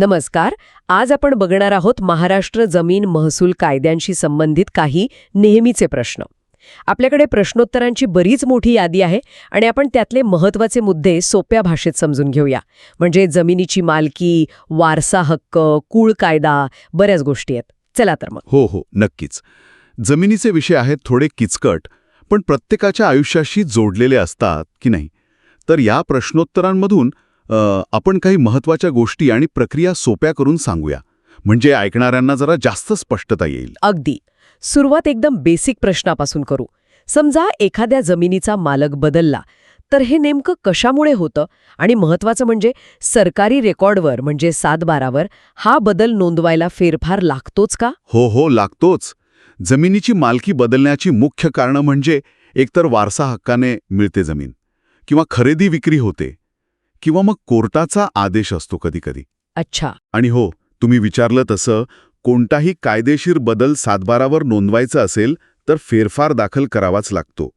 नमस्कार. आज आपण बघणार आहोत महाराष्ट्र जमीन महसूल कायद्यांशी संबंधित काही नेहमीचे प्रश्न. आपल्याकडे प्रश्नोत्तरांची बरीच मोठी यादी आहे आणि आपण त्यातले महत्त्वाचे मुद्दे सोप्या भाषेत समजून घेऊया. म्हणजे जमिनीची मालकी वारसा हक्क कुळ कायदा बऱ्याच गोष्टी आहेत. चला तर मग. हो हो नक्कीच. जमिनीचे विषय आहेत थोडे किचकट पण प्रत्येकाच्या आयुष्याशी जोडलेले असतात की नाही? तर या प्रश्नोत्तरांमधून आपण काही महत्त्वाच्या गोष्टी आणि प्रक्रिया सोप्या करून सांगूया. म्हणजे ऐकणाऱ्यांना जरा जास्त स्पष्टता येईल. अगदी. सुरुवात एकदम बेसिक प्रश्नापासून करू. समजा एखाद्या जमिनीचा मालक बदलला तर हे नेमकं कशामुळे होतं? आणि महत्वाचं म्हणजे सरकारी रेकॉर्डवर म्हणजे सात बारावर हा बदल नोंदवायला फेरफार लागतोच का? हो हो लागतोच. जमिनीची मालकी बदलण्याची मुख्य कारणं म्हणजे एकतर वारसा हक्काने मिळते जमीन किंवा खरेदी विक्री होते. किंवा मग कोर्टाचा आदेश असतो कधीकधी. अच्छा. आणि हो तुम्ही विचारलं तसं कोणताही कायदेशीर बदल सातबारावर नोंदवायचा असेल तर फेरफार दाखल करावाच लागतो.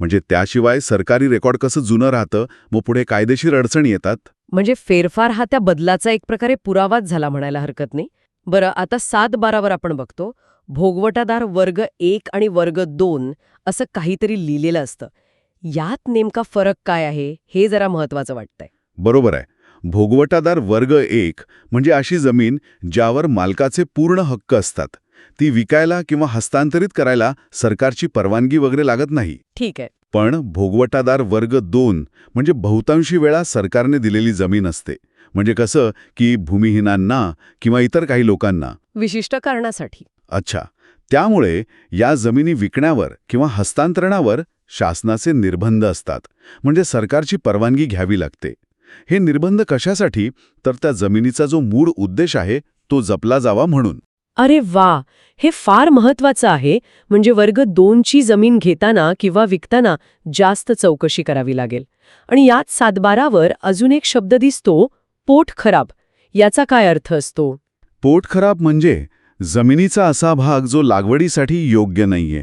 म्हणजे त्याशिवाय सरकारी रेकॉर्ड कसं जुनं राहतं मग पुढे कायदेशीर अडचणी येतात? म्हणजे फेरफार हा त्या बदलाचा एक प्रकारे पुरावाच झाला म्हणायला हरकत नाही. बरं आता सात बारावर आपण बघतो भोगवटादार वर्ग एक आणि वर्ग दोन असं काहीतरी लिहिलेलं असतं. यात नेमका फरक काय आहे हे जरा महत्वाचं वाटतंय. बरोबर आहे. भोगवटादार वर्ग एक म्हणजे अशी जमीन ज्यावर मालकाचे पूर्ण हक्क असतात. ती विकायला किंवा हस्तांतरित करायला सरकारची परवानगी वगैरे लागत नाही. ठीक आहे. पण भोगवटादार वर्ग दोन म्हणजे बहुतांशी वेळा सरकारने दिलेली जमीन असते. म्हणजे कसं की भूमिहीनांना किंवा इतर काही लोकांना. विशिष्ट कारणासाठी. अच्छा. त्यामुळे या जमिनी विकण्यावर किंवा हस्तांतरणावर शासनाचे निर्बंध असतात. म्हणजे सरकारची परवानगी घ्यावी लागते. हे निर्बंध कशासाठी? तर त्या जमिनीचा जो मूळ उद्देश आहे तो जपला जावा म्हणून. अरे वा! हे फार महत्वाचं आहे. म्हणजे वर्ग दोनची जमीन घेताना किंवा विकताना जास्त चौकशी करावी लागेल. आणि यात सातबारावर अजून एक शब्द दिसतो पोट खराब. याचा काय अर्थ असतो? पोट खराब म्हणजे जमिनीचा असा भाग जो लागवडीसाठी योग्य नाहीये.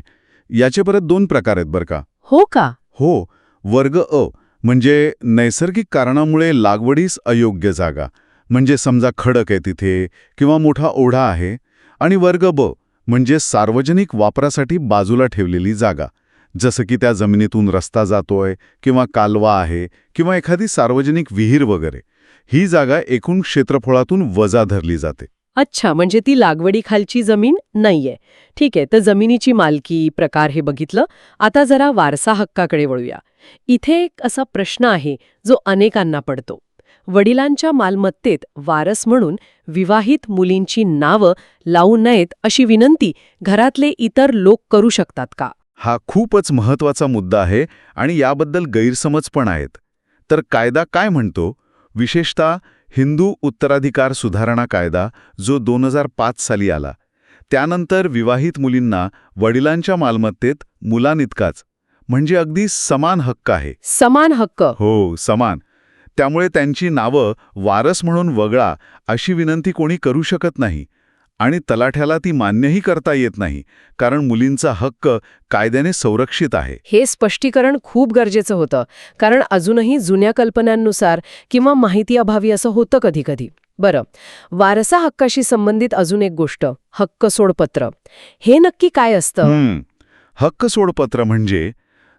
याचे परत दोन प्रकार आहेत बरं का. हो का? हो वर्ग अ. म्हणजे नैसर्गिक कारणामुळे लागवडीस अयोग्य जागा. म्हणजे समजा खडक आहे तिथे किंवा मोठा ओढा आहे आणि वर्ग ब म्हणजे सार्वजनिक वापरासाठी बाजूला ठेवलेली जागा. जसं की त्या जमिनीतून रस्ता जातोय किंवा कालवा आहे किंवा एखादी सार्वजनिक विहीर वगैरे. ही जागा एकूण क्षेत्रफळातून वजा धरली जाते. अच्छा म्हणजे ती लागवडीखालची जमीन नाहीये. ठीक आहे तर जमिनीची मालकी प्रकार हे बघितलं. आता जरा वारसा हक्काकडे वळूया. इथे एक असा प्रश्न आहे जो अनेकांना पडतो. वडिलांच्या मालमत्तेत वारस म्हणून विवाहित मुलींची नावं लावू नयेत अशी विनंती घरातले इतर लोक करू शकतात का? हा खूपच महत्त्वाचा मुद्दा आहे आणि याबद्दल गैरसमज पण आहेत. तर कायदा काय म्हणतो? विशेषतः हिंदू उत्तराधिकार सुधारणा कायदा जो दोन हजार पाच साली आला त्यानंतर विवाहित मुलींना वडिलांच्या मालमत्तेत मुलांइतकाच म्हणजे अगदी समान हक्क आहे. समान हक्क. हो समान. त्यामुळे त्यांची नावं वारस म्हणून वगळा अशी विनंती कोणी करू शकत नाही. आणि तलाठ्याला ती मान्यही करता येत नाही कारण मुलींचा हक्क कायद्याने संरक्षित आहे. हे स्पष्टीकरण खूप गरजेचं होतं कारण अजूनही जुन्या कल्पनांनुसार किंवा माहिती अभावी असं होतं कधीकधी. बरं वारसा हक्काशी संबंधित अजून एक गोष्ट हक्क सोडपत्र. हे नक्की काय असतं. हक्क सोडपत्र म्हणजे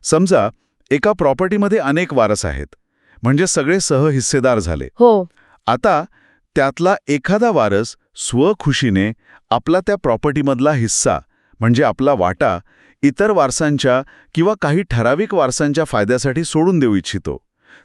समजा एका प्रॉपर्टीमध्ये अनेक वारस आहेत म्हणजे सगळे सहहिस्सेदार झाले. हो. आता त्यातला एखादा वारस स्वखुशीने आपला त्या प्रॉपर्टीमधला हिस्सा म्हणजे आपला वाटा इतर वारसांच्या किंवा काही ठराविक वारसांच्या फायद्यासाठी सोडून देऊ इच्छितो.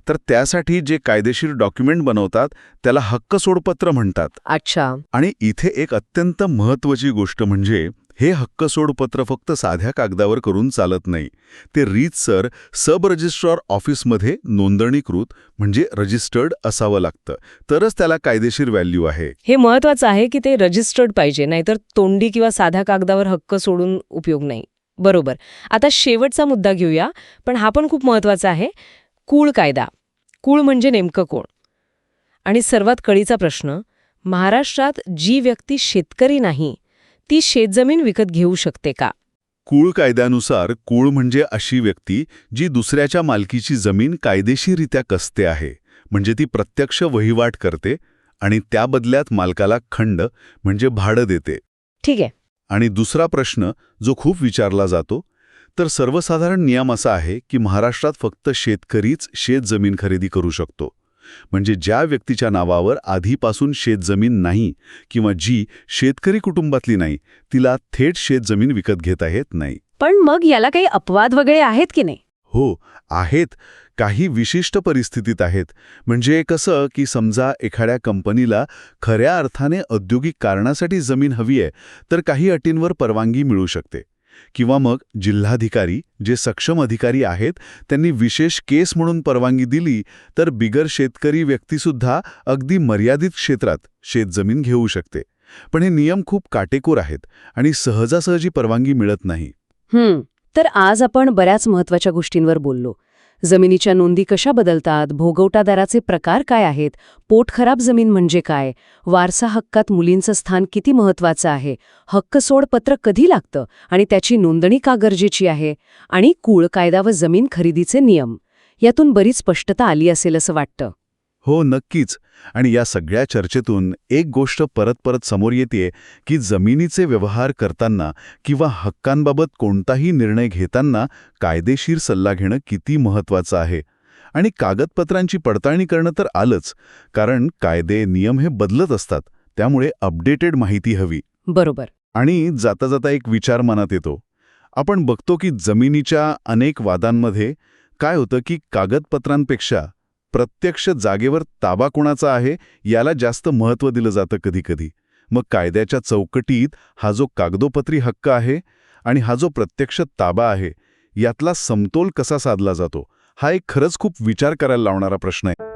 तर त्यासाठी जे कायदेशीर डॉक्युमेंट बनवतात त्याला हक्क सोडपत्र म्हणतात. अच्छा. आणि इथे एक अत्यंत महत्त्वाची गोष्ट म्हणजे हे हक्क सोडपत्र फक्त साध्या कागदावर करून चालत नाही. ते रीतसर सब रजिस्ट्रार ऑफिसमध्ये नोंदणीकृत म्हणजे रजिस्टर्ड असावं लागतं. तरच त्याला कायदेशीर व्हॅल्यू आहे. हे महत्वाचं आहे की ते रजिस्टर्ड पाहिजे नाहीतर तोंडी किंवा साध्या कागदावर हक्क सोडून उपयोग नाही. बरोबर. आता शेवटचा मुद्दा घेऊया पण हा पण खूप महत्त्वाचा आहे. कुळ कायदा. कुळ म्हणजे नेमकं कोण? आणि सर्वात कळीचा प्रश्न महाराष्ट्रात जी व्यक्ती शेतकरी नाही ती शेतजमीन विकत घेऊ शकते का? कुळ कायद्यानुसार कुळ म्हणजे अशी व्यक्ती जी दुसऱ्याच्या मालकीची जमीन कायदेशीरित्या कसते आहे म्हणजे ती प्रत्यक्ष वहिवाट करते आणि त्या बदल्यात मालकाला खंड म्हणजे भाडं देते. ठीक आहे. आणि दुसरा प्रश्न जो खूप विचारला जातो तर सर्वसाधारण नियम असा आहे की महाराष्ट्रात फक्त शेतकरीच शेतजमीन खरेदी करू शकतो. म्हणजे ज्या व्यक्तीच्या नावावर आधीपासून शेतजमीन नाही किंवा जी शेतकरी कुटुंबातली नाही तिला थेट शेतजमीन विकत घेता येत नाही. पण मग याला काही अपवाद वगैरे आहेत की नाही? हो आहेत. काही विशिष्ट परिस्थितीत आहेत. म्हणजे कसं की समजा एखाद्या कंपनीला खऱ्या अर्थाने औद्योगिक कारणासाठी जमीन हवी आहे तर काही अटींवर परवानगी मिळू शकते. किंवा मग जिल्हाधिकारी जे सक्षम अधिकारी आहेत त्यांनी विशेष केस म्हणून परवानगी दिली तर बिगर शेतकरी व्यक्तीसुद्धा अगदी मर्यादित क्षेत्रात शेतजमीन घेऊ शकते. पण हे नियम खूप काटेकोर आहेत आणि सहजासहजी परवानगी मिळत नाही. तर आज आपण बऱ्याच महत्त्वाच्या गोष्टींवर बोललो. जमिनीच्या नोंदी कशा बदलतात? भोगवटादाराचे प्रकार काय आहेत? पोटखराब जमीन म्हणजे काय? वारसा हक्कात मुलींचं स्थान किती महत्वाचं आहे? हक्क सोड पत्र कधी लागतं? आणि त्याची नोंदणी का गरजेची आहे? आणि कुळ कायदा व जमीन खरेदीचे नियम? यातून बरीच स्पष्टता आली असेल असं वाटतं. हो नक्कीच. आणि या सगळ्या चर्चेतून एक गोष्ट परत परत समोर येते की जमिनीचे व्यवहार करताना किंवा हक्कांबाबत कोणताही निर्णय घेताना कायदेशीर सल्ला घेणं किती महत्वाचं आहे. आणि कागदपत्रांची पडताळणी करणं तर आलंच कारण कायदे नियम हे बदलत असतात त्यामुळे अपडेटेड माहिती हवी. बरोबर. आणि जाता जाता एक विचार मनात येतो. आपण बघतो की जमिनीच्या अनेक वादांमध्ये काय होतं की कागदपत्रांपेक्षा प्रत्यक्ष जागेवर ताबा कोणाचा आहे याला जास्त महत्त्व दिलं जातं कधीकधी. मग कायद्याच्या चौकटीत हा जो कागदोपत्री हक्क आहे आणि हा जो प्रत्यक्ष ताबा आहे यातला समतोल कसा साधला जातो हा एक खरंच खूप विचार करायला लावणारा प्रश्न आहे.